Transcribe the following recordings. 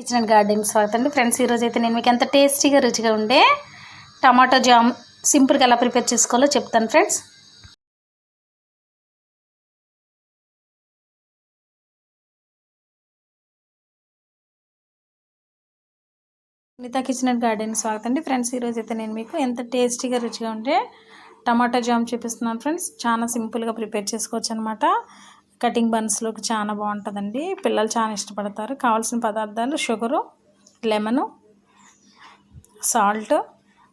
Kitchen and garden స్వాగతం అండి. Friends ఈరోజు అయితే నేను మీకు ఎంత టేస్టీగా రుచిగా ఉండే టమాటో జామ్ సింపుల్గా ఎలా ప్రిపేర్ చేసుకోవాలో చెప్తాను friends Sunitha kitchen and garden స్వాగతం అండి. ఫ్రెండ్స్ ఈరోజు అయితే నేను మీకు ఎంత టేస్టీగా రుచిగా ఉండే టమాటా జామ్ చూపిస్తున్నాను ఫ్రెండ్స్ చాలా సింపుల్గా ప్రిపేర్ చేసుకోవచ్చు అనమాట కటింగ్ బన్స్లోకి చాలా బాగుంటుందండి. పిల్లలు చాలా ఇష్టపడతారు. కావాల్సిన పదార్థాలు షుగరు లెమను సాల్ట్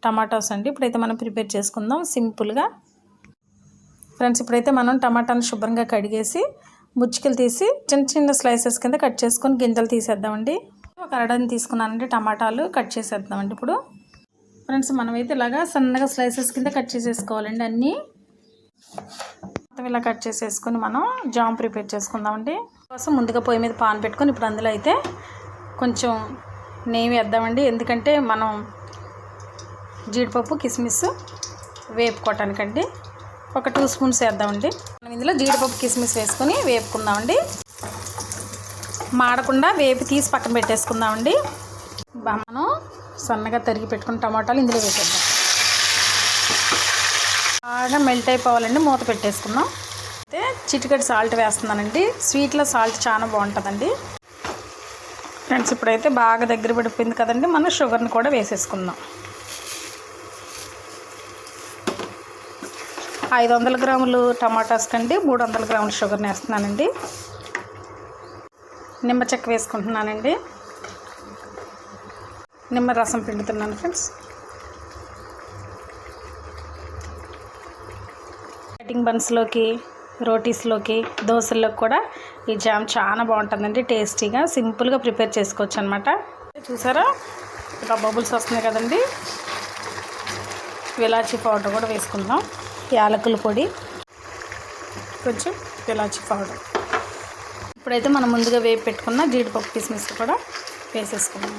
టమాటోస్ అండి. ఇప్పుడైతే మనం ప్రిపేర్ చేసుకుందాం సింపుల్గా. ఫ్రెండ్స్ ఇప్పుడైతే మనం టమాటాను శుభ్రంగా కడిగేసి ముచ్చుకలు తీసి చిన్న చిన్న స్లైసెస్ కింద కట్ చేసుకొని గింజలు తీసేద్దామండి. ఒక అరడని తీసుకున్నానండి టమాటాలు కట్ చేసేద్దామండి ఇప్పుడు. ఫ్రెండ్స్ మనమైతే ఇలాగా సన్నగా స్లైసెస్ కింద కట్ చేసేసుకోవాలండి అన్నీ. మొత్తం ఇలా కట్ చేసేసుకొని మనం జామ్ ప్రిపేర్ చేసుకుందామండి. కోసం ముందుగా పొయ్యి మీద పాన్ పెట్టుకొని ఇప్పుడు అందులో అయితే కొంచెం నెయ్యి వేద్దామండి. ఎందుకంటే మనం జీడిపప్పు కిస్మిస్ వేపుకోవటానికండి. ఒక టూ స్పూన్స్ వేద్దామండి. మనం ఇందులో జీడిపప్పు కిస్మిస్ వేసుకొని వేపుకుందామండి. మాడకుండా వేపి తీసి పక్కన పెట్టేసుకుందామండి. మనం సన్నగా తరిగి పెట్టుకున్న టమాటాలు ఇందులో వేసేద్దాం. బాగా మెల్ట్ అయిపోవాలండి. మూత పెట్టేసుకుందాం. అయితే చిటికెట్ సాల్ట్ వేస్తున్నానండి. స్వీట్లో సాల్ట్ చాలా బాగుంటుందండి. ఫ్రెండ్స్ ఇప్పుడైతే బాగా దగ్గర పడిపోయింది కదండి. మనం షుగర్ని కూడా వేసేసుకుందాం. ఐదు వందల గ్రాములు టమాటాస్ కండి. మూడు వందల గ్రాముల షుగర్ని వేస్తున్నానండి. నిమ్మ చెక్క వేసుకుంటున్నానండి. నిమ్మ రసం పిండుతున్నాను ఫ్రెండ్స్ కటింగ్ బన్స్లోకి రోటీస్లోకి దోశల్లోకి కూడా ఈ జామ్ చాలా బాగుంటుందండి. టేస్టీగా సింపుల్గా ప్రిపేర్ చేసుకోవచ్చు అనమాట చూసారా? ఇలా బబుల్స్ వస్తున్నాయి కదండి. ఇలాచీ పౌడర్ కూడా వేసుకుందాం. యాలకుల పొడి. కొంచెం ఇలాచీ పౌడర్. ఇప్పుడైతే మనం ముందుగా వేపు పెట్టుకున్న జీడిపప్పు కిస్మిస్ కూడా వేసేసుకుందాం.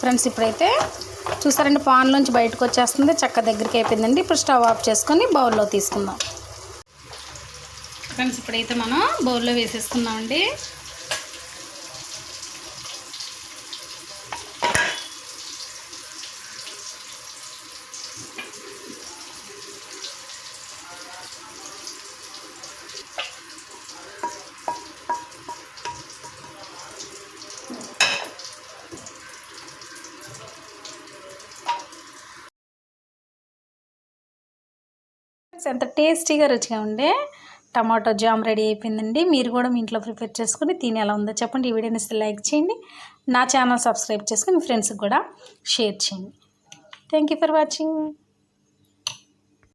ఫ్రెండ్స్ ఇప్పుడైతే చూసారండి పాన్లోంచి బయటకు వచ్చేస్తుంది చక్క దగ్గరికి అయిపోయిందండి. ఇప్పుడు స్టవ్ ఆఫ్ చేసుకొని బౌల్లో తీసుకుందాం. ఫ్రెండ్స్ ఇప్పుడైతే మనం బౌల్లో వేసేసుకుందామండి. ఎంత టేస్టీగా రుచిగా ఉండే టమాటో జామ్ రెడీ అయిపోయిందండి. మీరు కూడా మీ ఇంట్లో ప్రిపేర్ చేసుకుని తిని ఎలా ఉందో చెప్పండి. ఈ వీడియోని ఇస్తే లైక్ చేయండి. నా ఛానల్ సబ్స్క్రైబ్ చేసుకుని మీ ఫ్రెండ్స్కి కూడా షేర్ చేయండి. Thank you for watching.